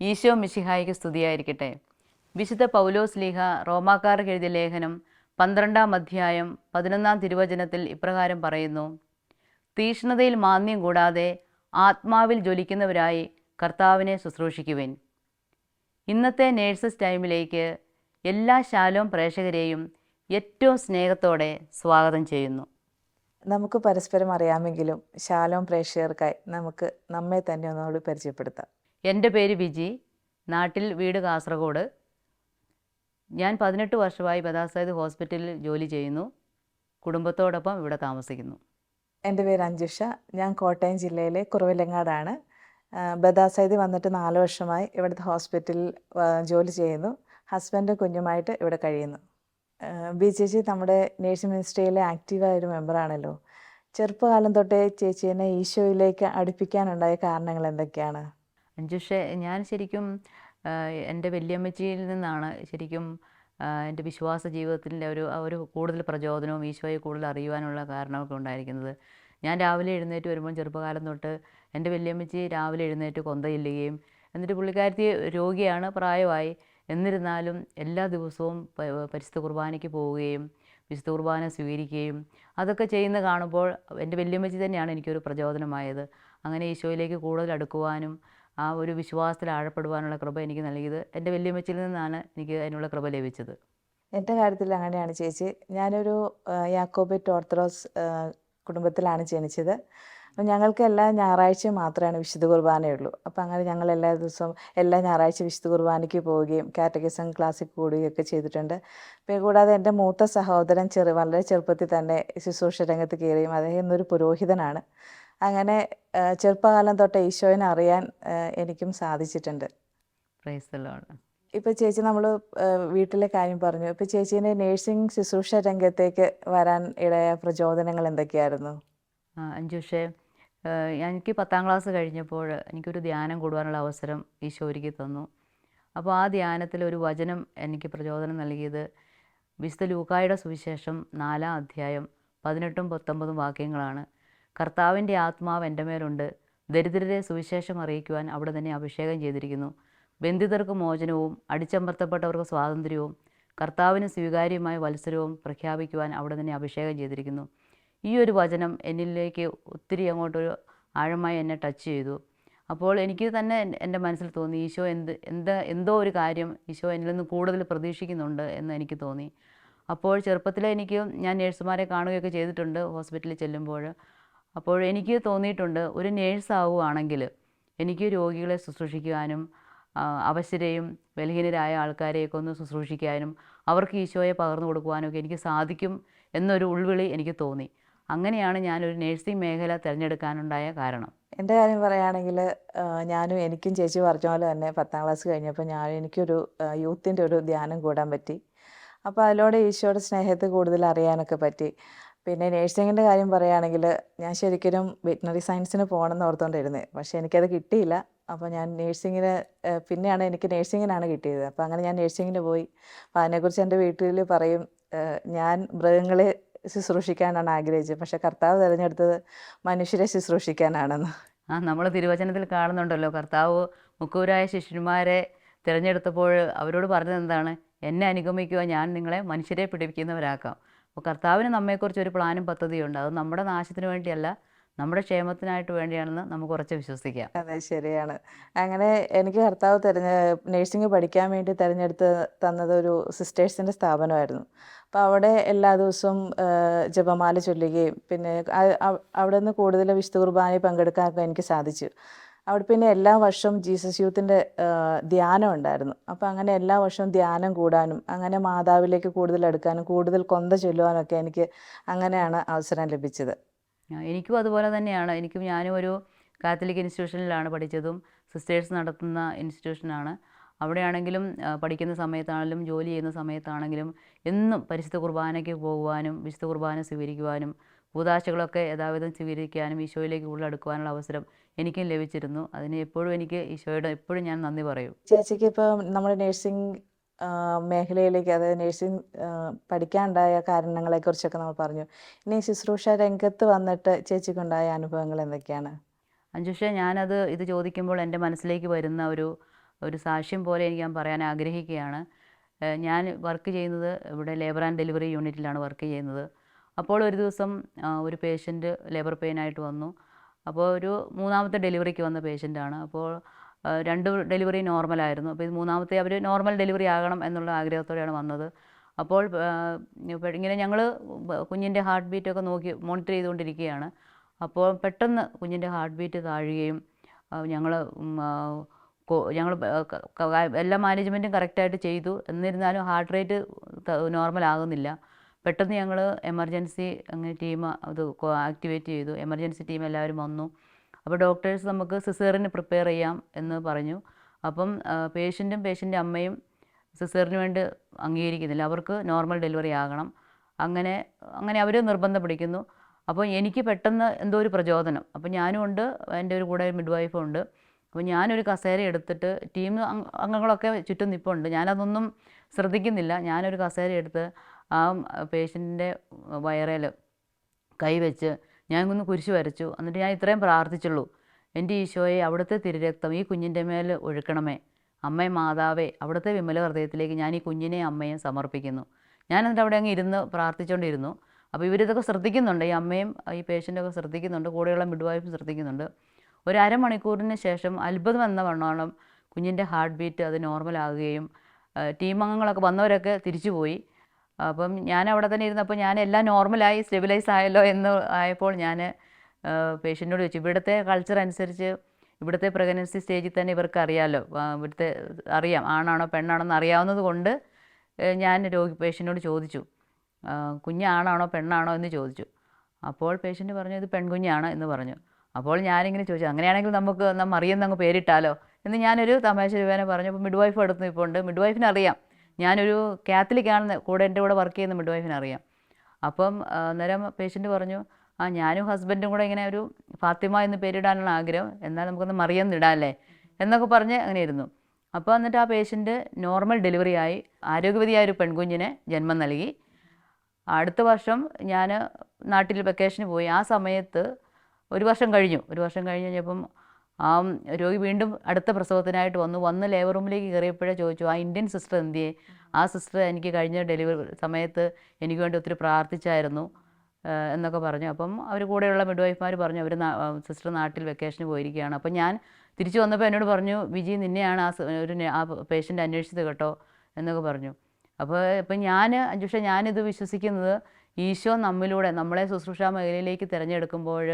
ഈശോ മിശിഹായിക്ക് സ്തുതിയായിരിക്കട്ടെ. വിശുദ്ധ പൗലോസ് ലീഹ റോമാക്കാർക്ക് എഴുതിയ ലേഖനം പന്ത്രണ്ടാം അധ്യായം പതിനൊന്നാം തിരുവചനത്തിൽ ഇപ്രകാരം പറയുന്നു. തീഷ്ണതയിൽ മാന്യം കൂടാതെ ആത്മാവിൽ ജ്വലിക്കുന്നവരായി കർത്താവിനെ ശുശ്രൂഷിക്കുവിൻ. ഇന്നത്തെ നേഴ്സസ് ടൈമിലേക്ക് എല്ലാ ശാലോം പ്രേക്ഷകരെയും ഏറ്റവും സ്നേഹത്തോടെ സ്വാഗതം ചെയ്യുന്നു. നമുക്ക് പരസ്പരം അറിയാമെങ്കിലും ശാലോം പ്രേക്ഷകർക്കായി നമുക്ക് നമ്മെ തന്നെ ഒന്നുകൂടി പരിചയപ്പെടുത്താം. എന്റെ പേര് വിജി. നാട്ടിൽ വീട് കാസർഗോഡ്. ഞാൻ പതിനെട്ട് വർഷമായി ബദാസായത് ഹോസ്പിറ്റലിൽ ജോലി ചെയ്യുന്നു. കുടുംബത്തോടൊപ്പം ഇവിടെ താമസിക്കുന്നു. എന്റെ പേര് അഞ്ജുഷ. ഞാൻ കോട്ടയം ജില്ലയിലെ കുറവിലങ്ങാടാണ്. ബദാസായത് വന്നിട്ട് നാല് വർഷമായി ഇവിടുത്തെ ഹോസ്പിറ്റലിൽ ജോലി ചെയ്യുന്നു. ഹസ്ബൻഡ് കുഞ്ഞുമായിട്ട് ഇവിടെ കഴിയുന്നു. ബി ചേച്ചി നമ്മുടെ നേഴ്സിംഗ് മിനിസ്ട്രിയിലെ ആക്റ്റീവായ ഒരു മെമ്പറാണല്ലോ. ചെറുപ്പകാലം തൊട്ടേ ചേച്ചീനെ ഈശോയിലേക്ക് അടുപ്പിക്കാനുണ്ടായ കാരണങ്ങൾ എന്തൊക്കെയാണ്? അഞ്ജുഷെ ഞാൻ ശരിക്കും എന്റെ വല്യമ്മച്ചിയിൽ നിന്നാണ് ശരിക്കും എന്റെ വിശ്വാസ ജീവിതത്തിന്റെ ഒരു ഒരു കൂടുതൽ പ്രചോദനവും ഈശോയെ കൂടുതൽ അറിയുവാനുള്ള കാരണമൊക്കെ ഉണ്ടായിരിക്കുന്നത്. ഞാൻ രാവിലെ എഴുന്നേറ്റ് വരുമ്പോൾ ചെറുപ്പകാലം തൊട്ട് എന്റെ വല്യമ്മച്ചി രാവിലെ എഴുന്നേറ്റ് കൊന്ത ചെല്ലുകയും എന്നിട്ട് പുള്ളിക്കാരത്തി രോഗിയാണ് പ്രായമായി. എന്നിരുന്നാലും എല്ലാ ദിവസവും പരിശുദ്ധ കുർബാനയ്ക്ക് പോവുകയും വിശുദ്ധ കുർബാന സ്വീകരിക്കുകയും അതൊക്കെ ചെയ്യുന്ന കാണുമ്പോൾ എന്റെ വല്യമ്മച്ചി തന്നെയാണ് എനിക്കൊരു പ്രചോദനമായത്. അങ്ങനെ ഈശോയിലേക്ക് കൂടുതൽ അടുക്കുവാനും ആ ഒരു വിശ്വാസത്തിൽ ആഴപ്പെടുവാനുള്ള കൃപ എനിക്ക് നൽകിയത്. എന്റെ വല്യമ്മച്ചിൽ നിന്നാണ് എനിക്ക് അതിനുള്ള കൃപ ലഭിച്ചത്. എന്റെ കാര്യത്തിൽ അങ്ങനെയാണ് ചേച്ചി. ഞാനൊരു യാക്കോബിറ്റ് ഓർത്തഡോക്സ് കുടുംബത്തിലാണ് ജനിച്ചത്. അപ്പം ഞങ്ങൾക്ക് എല്ലാ ഞായറാഴ്ച മാത്രമാണ് വിശുദ്ധ കുർബാനയുള്ളൂ അപ്പം അങ്ങനെ ഞങ്ങൾ എല്ലാ ദിവസവും എല്ലാ ഞായറാഴ്ച വിശുദ്ധ കുർബാനയ്ക്ക് പോവുകയും കാറ്റഗിസം ക്ലാസ്സിൽ ഒക്കെ ചെയ്തിട്ടുണ്ട്. പിന്നെ കൂടാതെ എന്റെ മൂത്ത സഹോദരൻ ചെറു വളരെ ചെറുപ്പത്തിൽ തന്നെ ശുശ്രൂഷ രംഗത്ത് കയറിയും അദ്ദേഹം ഇന്നൊരു പുരോഹിതനാണ്. അങ്ങനെ ചെറുപ്പകാലം തൊട്ട് ഈശോയിനെ അറിയാൻ എനിക്കും സാധിച്ചിട്ടുണ്ട്. ഇപ്പോൾ ചേച്ചി നമ്മൾ വീട്ടിലെ കാര്യം പറഞ്ഞു. ഇപ്പോൾ ചേച്ചീന്റെ നേഴ്സിംഗ് ശുശ്രൂഷ രംഗത്തേക്ക് വരാൻ ഇടയായ പ്രചോദനങ്ങൾ എന്തൊക്കെയായിരുന്നു? അഞ്ചുഷേ ഏഹ് എനിക്ക് പത്താം ക്ലാസ് കഴിഞ്ഞപ്പോൾ എനിക്കൊരു ധ്യാനം കൂടുവാനുള്ള അവസരം ഈശോ ഒരുക്കി തന്നു. അപ്പോൾ ആ ധ്യാനത്തിൽ ഒരു വചനം എനിക്ക് പ്രചോദനം നൽകിയത് വിശുദ്ധ ലൂക്കായുടെ സുവിശേഷം നാലാം അധ്യായം പതിനെട്ടും പത്തൊമ്പതും വാക്യങ്ങളാണ്. കർത്താവിന്റെ ആത്മാവ് എന്റെ മേലുണ്ട്. ദരിദ്രരെ സുവിശേഷം അറിയിക്കുവാൻ അവിടെ തന്നെ അഭിഷേകം ചെയ്തിരിക്കുന്നു. ബന്ധിതർക്ക് മോചനവും അടിച്ചമർത്തപ്പെട്ടവർക്ക് സ്വാതന്ത്ര്യവും കർത്താവിന് സ്വീകാര്യമായ വത്സരവും പ്രഖ്യാപിക്കുവാൻ അവിടെ തന്നെ അഭിഷേകം ചെയ്തിരിക്കുന്നു. ഈ ഒരു വചനം എന്നിലേക്ക് ഒത്തിരി അങ്ങോട്ടൊരു ആഴമായി എന്നെ ടച്ച് ചെയ്തു. അപ്പോൾ എനിക്ക് തന്നെ എന്റെ മനസ്സിൽ തോന്നി ഈശോ എന്ത് എന്ത് എന്തോ ഒരു കാര്യം ഈശോ എന്നിൽ നിന്ന് കൂടുതൽ പ്രതീക്ഷിക്കുന്നുണ്ട് എന്ന് എനിക്ക് തോന്നി. അപ്പോൾ ചെറുപ്പത്തിലെ എനിക്ക് ഞാൻ നേഴ്സുമാരെ കാണുകയൊക്കെ ചെയ്തിട്ടുണ്ട് ഹോസ്പിറ്റലിൽ ചെല്ലുമ്പോൾ. അപ്പോൾ എനിക്ക് തോന്നിയിട്ടുണ്ട് ഒരു നേഴ്സ് ആവുകയാണെങ്കിൽ എനിക്ക് രോഗികളെ ശുശ്രൂഷിക്കുവാനും അവശരെയും ബലഹീനരായ ആൾക്കാരെയൊക്കെ ഒന്ന് ശുശ്രൂഷിക്കാനും അവർക്ക് ഈശോയെ പകർന്നു കൊടുക്കുവാനും ഒക്കെ എനിക്ക് സാധിക്കും എന്നൊരു ഉൾവിളി എനിക്ക് തോന്നി. അങ്ങനെയാണ് ഞാനൊരു നേഴ്സിംഗ് മേഖല തിരഞ്ഞെടുക്കാനുണ്ടായ കാരണം. എന്റെ കാര്യം പറയുകയാണെങ്കിൽ ഞാനും എനിക്കും ചേച്ചി പറഞ്ഞ പോലെ തന്നെ പത്താം ക്ലാസ് കഴിഞ്ഞപ്പോൾ ഞാൻ എനിക്കൊരു യൂത്തിന്റെ ഒരു ധ്യാനം കൂടാൻ പറ്റി. അപ്പോൾ അതിലൂടെ ഈശോയുടെ സ്നേഹത്തെ കൂടുതൽ അറിയാനൊക്കെ പറ്റി. പിന്നെ നേഴ്സിങ്ങിന്റെ കാര്യം പറയുകയാണെങ്കിൽ ഞാൻ ശരിക്കും വെറ്റിനറി സയൻസിന് പോകണമെന്ന് ഓർത്തുകൊണ്ടിരുന്നത് പക്ഷേ എനിക്കത് കിട്ടിയില്ല. അപ്പോൾ ഞാൻ നേഴ്സിങ്ങിന് പിന്നെയാണ് എനിക്ക് നേഴ്സിങ്ങിനാണ് കിട്ടിയത്. അപ്പോൾ അങ്ങനെ ഞാൻ നേഴ്സിങ്ങിന് പോയി. അപ്പോൾ അതിനെക്കുറിച്ച് എന്റെ വീട്ടിൽ പറയും ഞാൻ മൃഗങ്ങളെ ശുശ്രൂഷിക്കാനാണ് ആഗ്രഹിച്ചത്. പക്ഷേ കർത്താവ് തിരഞ്ഞെടുത്തത് മനുഷ്യരെ ശുശ്രൂഷിക്കാനാണെന്ന്. ആ നമ്മൾ തിരുവചനത്തിൽ കാണുന്നുണ്ടല്ലോ. കർത്താവ് മുക്കൂരായ ശിഷ്യന്മാരെ തിരഞ്ഞെടുത്തപ്പോൾ അവരോട് പറഞ്ഞത് എന്താണ് എന്നെ അനുഗമിക്കുക ഞാൻ നിങ്ങളെ മനുഷ്യരെ പിടിപ്പിക്കുന്നവരാക്കാം. അപ്പോൾ കർത്താവിന് നമ്മെക്കുറിച്ച് ഒരു പ്ലാനും പദ്ധതിയുണ്ട്. അത് നമ്മുടെ നാശത്തിന് വേണ്ടിയല്ല നമ്മുടെ ക്ഷേമത്തിനായിട്ട് വേണ്ടിയാണെന്ന് നമുക്ക് കുറച്ച് വിശ്വസിക്കാം. അതെ ശരിയാണ്. അങ്ങനെ എനിക്ക് കർത്താവ് തിരഞ്ഞ നഴ്സിംഗ് പഠിക്കാൻ വേണ്ടി തിരഞ്ഞെടുത്ത് തന്നത് ഒരു സിസ്റ്റേഴ്സിന്റെ സ്ഥാപനമായിരുന്നു. അപ്പോൾ അവിടെ എല്ലാ ദിവസവും ജപമാല ചൊല്ലുകയും പിന്നെ അവിടെ നിന്ന് കൂടുതൽ വിശുദ്ധ കുർബാനയിൽ പങ്കെടുക്കാനൊക്കെ എനിക്ക് സാധിച്ചു. അവിടെ പിന്നെ എല്ലാ വർഷവും ജീസസ് യൂത്തിന്റെ ധ്യാനം ഉണ്ടായിരുന്നു. അപ്പോൾ അങ്ങനെ എല്ലാ വർഷവും ധ്യാനം കൂടാനും അങ്ങനെ മാതാവിലേക്ക് കൂടുതൽ എടുക്കാനും കൂടുതൽ കൊന്ത ചൊല്ലുവാനൊക്കെ എനിക്ക് അങ്ങനെയാണ് അവസരം ലഭിച്ചത്. എനിക്കും അതുപോലെ തന്നെയാണ്. എനിക്കും ഞാനും ഒരു കാത്തലിക് ഇൻസ്റ്റിറ്റ്യൂഷനിലാണ് പഠിച്ചതും സിസ്റ്റേഴ്സ് നടത്തുന്ന ഇൻസ്റ്റിറ്റ്യൂഷനാണ്. അവിടെയാണെങ്കിലും പഠിക്കുന്ന സമയത്താണെങ്കിലും ജോലി ചെയ്യുന്ന സമയത്താണെങ്കിലും എന്നും പരിശുദ്ധ കുർബാനയ്ക്ക് പോകുവാനും വിശുദ്ധ കുർബാന സ്വീകരിക്കുവാനും കൂതാശകളൊക്കെ യഥാവിധം സ്വീകരിക്കാനും ഈശോയിലേക്ക് കൂടുതൽ അടുക്കുവാനുള്ള അവസരം എനിക്കും ലഭിച്ചിരുന്നു. അതിന് എപ്പോഴും എനിക്ക് ഈശോയുടെ എപ്പോഴും ഞാൻ നന്ദി പറയും. ചേച്ചിക്ക് ഇപ്പോൾ നമ്മുടെ നഴ്സിംഗ് മേഖലയിലേക്ക് അതായത് നഴ്സിംഗ് പഠിക്കാനുണ്ടായ കാരണങ്ങളെക്കുറിച്ചൊക്കെ നമ്മൾ പറഞ്ഞു. ഇനി ശുശ്രൂഷ രംഗത്ത് വന്നിട്ട് ചേച്ചിക്കുണ്ടായ അനുഭവങ്ങൾ എന്തൊക്കെയാണ്? അഞ്ജുഷ ഞാനത് ഇത് ചോദിക്കുമ്പോൾ എന്റെ മനസ്സിലേക്ക് വരുന്ന ഒരു ഒരു സാക്ഷ്യം പോലെ എനിക്ക് ഞാൻ പറയാൻ ആഗ്രഹിക്കുകയാണ്. ഞാൻ വർക്ക് ചെയ്യുന്നത് ഇവിടെ ലേബർ ആൻഡ് ഡെലിവറി യൂണിറ്റിലാണ് വർക്ക് ചെയ്യുന്നത്. അപ്പോൾ ഒരു ദിവസം ഒരു പേഷ്യന്റ് ലേബർ പെയിനായിട്ട് വന്നു. അപ്പോൾ ഒരു മൂന്നാമത്തെ ഡെലിവറിക്ക് വന്ന പേഷ്യന്റാണ്. അപ്പോൾ രണ്ട് ഡെലിവറി നോർമലായിരുന്നു. അപ്പോൾ ഇത് മൂന്നാമത്തെ അവർ നോർമൽ ഡെലിവറി ആകണം എന്നുള്ള ആഗ്രഹത്തോടെയാണ് വന്നത്. അപ്പോൾ ഇങ്ങനെ ഞങ്ങൾ കുഞ്ഞിന്റെ ഹാർട്ട് ബീറ്റൊക്കെ നോക്കി മോണിറ്റർ ചെയ്തുകൊണ്ടിരിക്കുകയാണ്. അപ്പോൾ പെട്ടെന്ന് കുഞ്ഞിന്റെ ഹാർട്ട് ബീറ്റ് താഴുകയും ഞങ്ങൾ ഞങ്ങൾ എല്ലാ മാനേജ്മെന്റും കറക്റ്റായിട്ട് ചെയ്തു. എന്നിരുന്നാലും ഹാർട്ട് റേറ്റ് നോർമൽ ആകുന്നില്ല പെട്ടെന്ന് ഞങ്ങൾ എമർജൻസി അങ്ങനെ ടീം അത് ആക്ടിവേറ്റ് ചെയ്തു. എമർജൻസി ടീം എല്ലാവരും വന്നു. അപ്പോൾ ഡോക്ടേഴ്സ് നമുക്ക് സിസേറിന് പ്രിപ്പയർ ചെയ്യാം എന്ന് പറഞ്ഞു. അപ്പം പേഷ്യന്റും പേഷ്യന്റെ അമ്മയും സിസേറിന് വേണ്ടി അംഗീകരിക്കുന്നില്ല. അവർക്ക് നോർമൽ ഡെലിവറി ആകണം. അങ്ങനെ അങ്ങനെ അവർ നിർബന്ധം പിടിക്കുന്നു. അപ്പോൾ എനിക്ക് പെട്ടെന്ന് എന്തോ ഒരു പ്രചോദനം. അപ്പോൾ ഞാനും ഉണ്ട് എന്റെ ഒരു കൂടെ മിഡ് വൈഫും ഉണ്ട്. അപ്പോൾ ഞാനൊരു കസേര എടുത്തിട്ട് ടീം അംഗ- അംഗങ്ങളൊക്കെ ചുറ്റും നിൽപ്പുണ്ട് ഞാനതൊന്നും ശ്രദ്ധിക്കുന്നില്ല. ഞാനൊരു കസേര എടുത്ത് ആ പേഷ്യന്റിന്റെ വയറിൽ കൈവച്ച് ഞാൻ ഒന്ന് കുരിശ് വരച്ചു. എന്നിട്ട് ഞാൻ ഇത്രയും പ്രാർത്ഥിച്ചുള്ളൂ. എന്റെ ഈശോയെ അവിടുത്തെ തിരുരക്തം ഈ കുഞ്ഞിന്റെ മേൽ ഒഴുക്കണമേ. അമ്മേ മാതാവേ അവിടുത്തെ വിമല ഹൃദയത്തിലേക്ക് ഞാൻ ഈ കുഞ്ഞിനെയും അമ്മയും സമർപ്പിക്കുന്നു. ഞാൻ എന്നിട്ട് അവിടെ അങ്ങ് ഇരുന്ന് പ്രാർത്ഥിച്ചുകൊണ്ടിരുന്നു അപ്പോൾ ഇവരിതൊക്കെ ശ്രദ്ധിക്കുന്നുണ്ട്. ഈ അമ്മയും ഈ പേഷ്യന്റൊക്കെ ശ്രദ്ധിക്കുന്നുണ്ട്. കൂടെയുള്ള മിഡ് വൈഫും ശ്രദ്ധിക്കുന്നുണ്ട്. ഒരു അരമണിക്കൂറിന് ശേഷം അത്ഭുതം എന്ന വണ്ണോളം കുഞ്ഞിന്റെ ഹാർട്ട് ബീറ്റ് അത് നോർമലാകുകയും ടീം അംഗങ്ങളൊക്കെ വന്നവരൊക്കെ തിരിച്ചു പോയി അപ്പം ഞാൻ അവിടെ തന്നെ ഇരുന്നപ്പോൾ ഞാൻ എല്ലാം നോർമലായി സ്റ്റെബിലൈസ് ആയല്ലോ എന്ന് ആയപ്പോൾ ഞാൻ പേഷ്യന്റോട് ചോദിച്ചു ഇവിടുത്തെ കൾച്ചർ അനുസരിച്ച് ഇവിടുത്തെ പ്രഗ്നൻസി സ്റ്റേജിൽ തന്നെ ഇവർക്ക് അറിയാമല്ലോ ഇവിടുത്തെ അറിയാം ആണാണോ പെണ്ണാണോ എന്ന് അറിയാവുന്നത് കൊണ്ട് ഞാൻ രോഗി പേഷ്യന്റിനോട് ചോദിച്ചു. കുഞ്ഞാണാണോ പെണ്ണാണോ എന്ന് ചോദിച്ചു. അപ്പോൾ പേഷ്യന്റ് പറഞ്ഞു ഇത് പെൺകുഞ്ഞാണ് എന്ന് പറഞ്ഞു. അപ്പോൾ ഞാനിങ്ങനെ ചോദിച്ചു അങ്ങനെയാണെങ്കിൽ നമുക്ക് നമ്മൾ അറിയുന്ന അങ്ങ് പേരിട്ടാലോ? എന്ന് ഞാനൊരു തമാശ രൂപേനെ പറഞ്ഞു അപ്പോൾ മിഡ് വൈഫ് അടുത്ത് ഉണ്ട് മിഡ് വൈഫിന് അറിയാം ഞാനൊരു കാത്തലിക് ആണെന്ന് കൂടെ എന്റെ കൂടെ വർക്ക് ചെയ്യുന്ന മിഡ് വൈഫിന് അറിയാം. അപ്പം അന്നേരം പേഷ്യന്റ് പറഞ്ഞു ആ ഞാനും ഹസ്ബൻഡും കൂടെ ഇങ്ങനെ ഒരു ഫാത്തിമ എന്ന് പേരിടാനുള്ള ആഗ്രഹം എന്നാൽ നമുക്കൊന്ന് മറിയം ഇടാല്ലേ? എന്നൊക്കെ പറഞ്ഞ് അങ്ങനെ ഇരുന്നു. അപ്പോൾ എന്നിട്ട് ആ പേഷ്യന്റ് നോർമൽ ഡെലിവറി ആയി ആരോഗ്യവതിയായ ഒരു പെൺകുഞ്ഞിനെ ജന്മം നൽകി. അടുത്ത വർഷം ഞാൻ നാട്ടിൽ വെക്കേഷന് പോയി. ആ സമയത്ത് ഒരു വർഷം കഴിഞ്ഞു. ഒരു വർഷം കഴിഞ്ഞ് കഴിഞ്ഞപ്പം ആ രോഗി വീണ്ടും അടുത്ത പ്രസവത്തിനായിട്ട് വന്നു. വന്ന് ലേബർ റൂമിലേക്ക് കയറിയപ്പോഴേ ചോദിച്ചു ആ ഇന്ത്യൻ സിസ്റ്റർ എന്തിയെ? ആ സിസ്റ്റർ എനിക്ക് കഴിഞ്ഞ ഡെലിവറി സമയത്ത് എനിക്ക് വേണ്ടി ഒത്തിരി പ്രാർത്ഥിച്ചായിരുന്നു എന്നൊക്കെ പറഞ്ഞു. അപ്പം അവർ കൂടെയുള്ള മിഡ് വൈഫ്മാർ പറഞ്ഞു അവർ സിസ്റ്റർ നാട്ടിൽ വെക്കേഷന് പോയിരിക്കുകയാണ്. അപ്പം ഞാൻ തിരിച്ചു വന്നപ്പോൾ എന്നോട് പറഞ്ഞു വിജി നിന്നെയാണ് ആ ഒരു ആ പേഷ്യന്റ് അന്വേഷിച്ചത് കേട്ടോ എന്നൊക്കെ പറഞ്ഞു. അപ്പോൾ ഇപ്പം ഞാൻ അഞ്ജുഷ ഞാനിത് വിശ്വസിക്കുന്നത് ഈശോ നമ്മിലൂടെ നമ്മളെ ശുശ്രൂഷാ മേഖലയിലേക്ക് തിരഞ്ഞെടുക്കുമ്പോൾ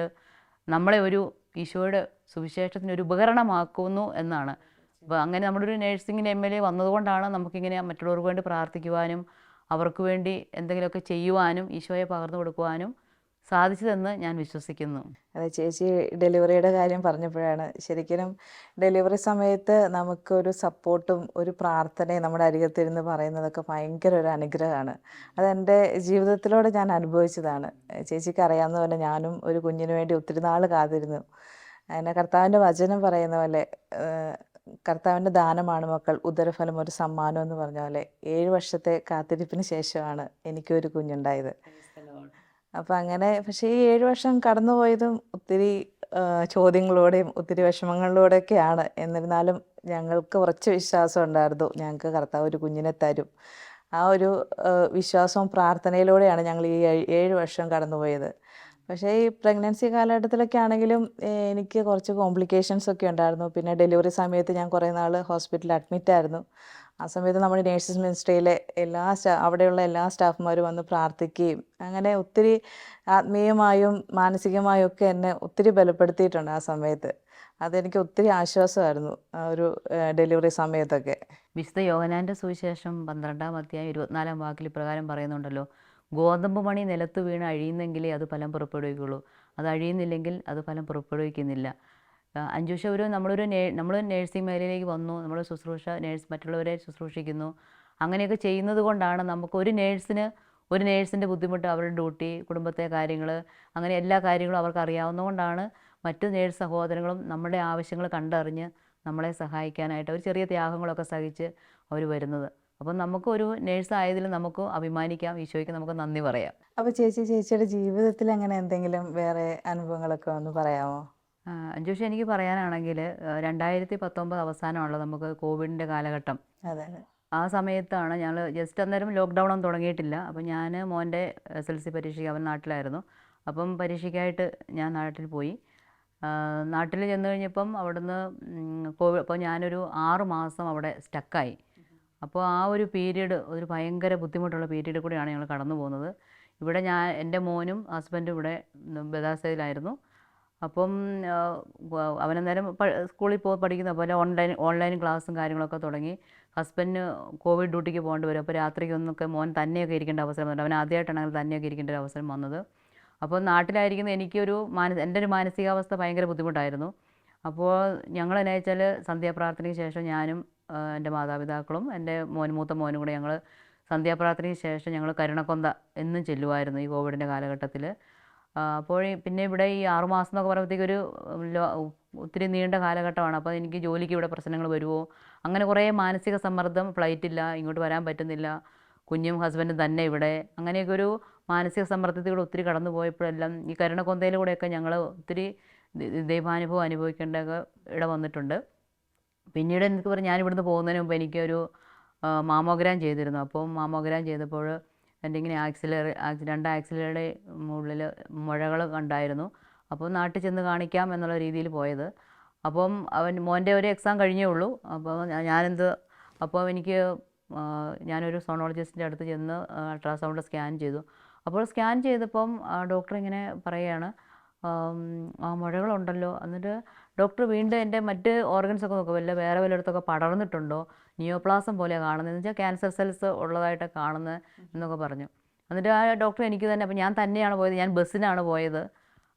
നമ്മളെ ഒരു ഈശോയുടെ സുവിശേഷത്തിന് ഒരു ഉപകരണമാക്കുന്നു എന്നാണ്. അപ്പോൾ അങ്ങനെ നമ്മുടെ ഒരു നേഴ്സിംഗിന്റെ എം എൽ എ വന്നതുകൊണ്ടാണ് നമുക്കിങ്ങനെ മറ്റുള്ളവർക്ക് വേണ്ടി പ്രാർത്ഥിക്കുവാനും അവർക്ക് വേണ്ടി എന്തെങ്കിലുമൊക്കെ ചെയ്യുവാനും ഈശോയെ പകർന്നു കൊടുക്കുവാനും സാധിച്ചതെന്ന് ഞാൻ വിശ്വസിക്കുന്നു. അതെ ചേച്ചി ഡെലിവറിയുടെ കാര്യം പറഞ്ഞപ്പോഴാണ് ശരിക്കും ഡെലിവറി സമയത്ത് നമുക്കൊരു സപ്പോർട്ടും ഒരു പ്രാർത്ഥനയും നമ്മുടെ അരികത്തിരുന്ന് പറയുന്നതൊക്കെ ഭയങ്കര ഒരു അനുഗ്രഹമാണ്. അതെന്റെ ജീവിതത്തിലൂടെ ഞാൻ അനുഭവിച്ചതാണ്. ചേച്ചിക്ക് അറിയാവുന്ന പോലെ ഞാനും ഒരു കുഞ്ഞിനു വേണ്ടി ഒത്തിരി നാൾ കാത്തിരുന്നു. അതിനെ കർത്താവിന്റെ വചനം പറയുന്ന പോലെ കർത്താവിന്റെ ദാനമാണ് മക്കൾ ഉദരഫലം ഒരു സമ്മാനം എന്ന് പറഞ്ഞ പോലെ ഏഴ് വർഷത്തെ കാത്തിരിപ്പിന് ശേഷമാണ് എനിക്കൊരു കുഞ്ഞുണ്ടായത്. അപ്പം അങ്ങനെ പക്ഷേ ഈ ഏഴ് വർഷം കടന്നുപോയതും ഒത്തിരി ചോദ്യങ്ങളോടെയും ഒത്തിരി വിഷമങ്ങളിലൂടെയൊക്കെയാണ്. എന്നിരുന്നാലും ഞങ്ങൾക്ക് കുറച്ച് വിശ്വാസം ഉണ്ടായിരുന്നു. ഞങ്ങൾക്ക് കർത്താവ് ഒരു കുഞ്ഞിനെ തരും. ആ ഒരു വിശ്വാസവും പ്രാർത്ഥനയിലൂടെയാണ് ഞങ്ങൾ ഈ ഏഴ് വർഷം കടന്നുപോയത്. പക്ഷേ ഈ പ്രഗ്നൻസി കാലഘട്ടത്തിലൊക്കെ ആണെങ്കിലും എനിക്ക് കുറച്ച് കോംപ്ലിക്കേഷൻസ് ഒക്കെ ഉണ്ടായിരുന്നു. പിന്നെ ഡെലിവറി സമയത്ത് ഞാൻ കുറേ നാൾ ഹോസ്പിറ്റലിൽ അഡ്മിറ്റ് ആയിരുന്നു ആ സമയത്ത് നമ്മുടെ നേഴ്സസ് മിനിസ്ട്രിയിലെ എല്ലാ സ്റ്റാ അവിടെയുള്ള എല്ലാ സ്റ്റാഫുമാരും വന്ന് പ്രാർത്ഥിക്കുകയും അങ്ങനെ ഒത്തിരി ആത്മീയമായും മാനസികമായും ഒക്കെ എന്നെ ഒത്തിരി ബലപ്പെടുത്തിയിട്ടുണ്ട് ആ സമയത്ത്. അതെനിക്ക് ഒത്തിരി ആശ്വാസമായിരുന്നു ഒരു ഡെലിവറി സമയത്തൊക്കെ. വിശുദ്ധ യോഹനാന്റെ സുവിശേഷം പന്ത്രണ്ടാം അധ്യായം ഇരുപത്തിനാലാം വാക്കിൽ ഇപ്രകാരം പറയുന്നുണ്ടല്ലോ. ഗോതമ്പ് മണി നിലത്ത് വീണ് അഴിയുന്നെങ്കിലേ അത് ഫലം പുറപ്പെടുവിക്കുള്ളൂ അത് അഴിയുന്നില്ലെങ്കിൽ അത് ഫലം പുറപ്പെടുവിക്കുന്നില്ല. ആ, വർഷം ഒരു നമ്മളൊരു നേ നമ്മൾ നേഴ്സിംഗ് മേഖലയിലേക്ക് വന്നു നമ്മൾ ശുശ്രൂഷ നേഴ്സ് മറ്റുള്ളവരെ ശുശ്രൂഷിക്കുന്നു. അങ്ങനെയൊക്കെ ചെയ്യുന്നത് കൊണ്ടാണ് നമുക്ക് ഒരു നേഴ്സിന് ഒരു നേഴ്സിന്റെ ബുദ്ധിമുട്ട് അവരുടെ ഡ്യൂട്ടി കുടുംബത്തെ കാര്യങ്ങൾ അങ്ങനെ എല്ലാ കാര്യങ്ങളും അവർക്ക് അറിയാവുന്നതുകൊണ്ടാണ് മറ്റു നേഴ്സ് സഹോദരങ്ങളും നമ്മുടെ ആവശ്യങ്ങൾ കണ്ടറിഞ്ഞ് നമ്മളെ സഹായിക്കാനായിട്ട് അവർ ചെറിയ ത്യാഗങ്ങളൊക്കെ സഹിച്ച് അവർ വരുന്നത്. അപ്പം നമുക്കൊരു നേഴ്സ് ആയതിൽ നമുക്ക് അഭിമാനിക്കാം ഈശോയ്ക്ക് നമുക്ക് നന്ദി പറയാം. അപ്പോൾ ചേച്ചി ചേച്ചിയുടെ ജീവിതത്തിൽ അങ്ങനെ എന്തെങ്കിലും വേറെ അനുഭവങ്ങളൊക്കെ ഒന്ന് പറയാമോ? അഞ്ജുഷ എനിക്ക് പറയാനാണെങ്കിൽ രണ്ടായിരത്തി പത്തൊമ്പത് അവസാനമാണല്ലോ നമുക്ക് കോവിഡിന്റെ കാലഘട്ടം. ആ സമയത്താണ് ഞങ്ങൾ ജസ്റ്റ് അന്നേരം ലോക്ക്ഡൗൺ ഒന്നും തുടങ്ങിയിട്ടില്ല. അപ്പം ഞാൻ മോന്റെ എസ് എൽ സി പരീക്ഷയ്ക്ക് അവൻ നാട്ടിലായിരുന്നു. അപ്പം പരീക്ഷയ്ക്കായിട്ട് ഞാൻ നാട്ടിൽ പോയി. നാട്ടിൽ ചെന്ന് കഴിഞ്ഞപ്പം അവിടുന്ന് കോവിഡ് അപ്പോൾ ഞാനൊരു ആറ് മാസം അവിടെ സ്റ്റക്കായി അപ്പോൾ ആ ഒരു പീരീഡ് ഒരു ഭയങ്കര ബുദ്ധിമുട്ടുള്ള പീരീഡ് കൂടിയാണ് ഞങ്ങൾ കടന്നു പോകുന്നത് ഇവിടെ ഞാൻ എന്റെ മോനും ഹസ്ബൻഡും ഇവിടെ ബദാസയിലായിരുന്നു അപ്പം അവനന്നേരം സ്കൂളിൽ പോയി പഠിക്കുന്ന പോലെ ഓൺലൈൻ ഓൺലൈൻ ക്ലാസ്സും കാര്യങ്ങളൊക്കെ തുടങ്ങി. ഹസ്ബൻഡിന് കോവിഡ് ഡ്യൂട്ടിക്ക് പോകേണ്ടി വരും. അപ്പോൾ രാത്രിക്കൊന്നൊക്കെ മോൻ തന്നെയൊക്കെ ഇരിക്കേണ്ട അവസരം വന്നു അവൻ ആദ്യമായിട്ടാണ് തന്നെയൊക്കെ ഇരിക്കേണ്ട ഒരു അവസരം വന്നത്. അപ്പോൾ നാട്ടിലായിരിക്കുന്ന എനിക്കൊരു മാനസ എന്റെ ഒരു മാനസികാവസ്ഥ ഭയങ്കര ബുദ്ധിമുട്ടായിരുന്നു. അപ്പോൾ ഞങ്ങൾ എന്നാ വെച്ചാൽ സന്ധ്യാപ്രാർത്ഥനയ്ക്ക് ശേഷം ഞാനും എന്റെ മാതാപിതാക്കളും എന്റെ മോൻ മൂത്ത മോനും കൂടെ ഞങ്ങൾ സന്ധ്യാപ്രാർത്ഥനയ്ക്ക് ശേഷം ഞങ്ങൾ കരുണക്കൊന്ത എന്നും ചെല്ലുമായിരുന്നു ഈ കോവിഡിന്റെ കാലഘട്ടത്തിൽ. അപ്പോൾ പിന്നെ ഇവിടെ ഈ ആറുമാസം എന്നൊക്കെ പറയുമ്പോഴത്തേക്ക് ഒരു ലോ- ഒത്തിരി നീണ്ട കാലഘട്ടമാണ്. അപ്പോൾ എനിക്ക് ജോലിക്ക് ഇവിടെ പ്രശ്നങ്ങൾ വരുമോ? അങ്ങനെ കുറേ മാനസിക സമ്മർദ്ദം ഫ്ലൈറ്റ് ഇല്ല ഇങ്ങോട്ട് വരാൻ പറ്റുന്നില്ല കുഞ്ഞും ഹസ്ബൻഡും തന്നെ ഇവിടെ. അങ്ങനെയൊക്കെ ഒരു മാനസിക സമ്മർദ്ദത്തിലൂടെ ഒത്തിരി കടന്നു പോയപ്പോഴെല്ലാം ഈ കരുണക്കൊന്തയിലൂടെയൊക്കെ ഞങ്ങൾ ഒത്തിരി ദൈവാനുഭവം അനുഭവിക്കേണ്ട ഇട വന്നിട്ടുണ്ട്. പിന്നീട് എനിക്ക് പറഞ്ഞു ഞാൻ ഇവിടുന്ന് പോകുന്നതിന് മുമ്പ് എനിക്കൊരു മാമോഗ്രാം ചെയ്തിരുന്നു. അപ്പം മാമോഗ്രാം ചെയ്തപ്പോൾ എന്റെ ഇങ്ങനെ ആക്സിലറി രണ്ട് ആക്സിലറുടെ ഉള്ളിൽ മുഴകൾ കണ്ടായിരുന്നു. അപ്പോൾ നാട്ടിൽ ചെന്ന് കാണിക്കാം എന്നുള്ള രീതിയിൽ പോയത്. അപ്പം അവൻ മോന്റെ ഒരു എക്സാം കഴിഞ്ഞേ ഉള്ളൂ. അപ്പോൾ ഞാനെന്ത് അപ്പോൾ എനിക്ക് ഞാനൊരു സോണോളജിസ്റ്റിന്റെ അടുത്ത് ചെന്ന് അൾട്രാസൗണ്ട് സ്കാൻ ചെയ്തു. അപ്പോൾ സ്കാൻ ചെയ്തപ്പം ഡോക്ടർ ഇങ്ങനെ പറയുകയാണ് ആം, ആ മുഴകളുണ്ടല്ലോ. എന്നിട്ട് ഡോക്ടർ വീണ്ടും എന്റെ മറ്റ് ഓർഗൻസൊക്കെ നോക്കും വല്ല വേറെ വല്ലയിടത്തൊക്കെ പടർന്നിട്ടുണ്ടോ? നിയോപ്ലാസം പോലെ കാണുന്നത്. എന്ന് വെച്ചാൽ ക്യാൻസർ സെൽസ് ഉള്ളതായിട്ട് കാണുന്നത് എന്നൊക്കെ പറഞ്ഞു. എന്നിട്ട് ആ ഡോക്ടർ എനിക്ക് തന്നെ അപ്പം ഞാൻ തന്നെയാണ് പോയത്. ഞാൻ ബസ്സിനാണ് പോയത്.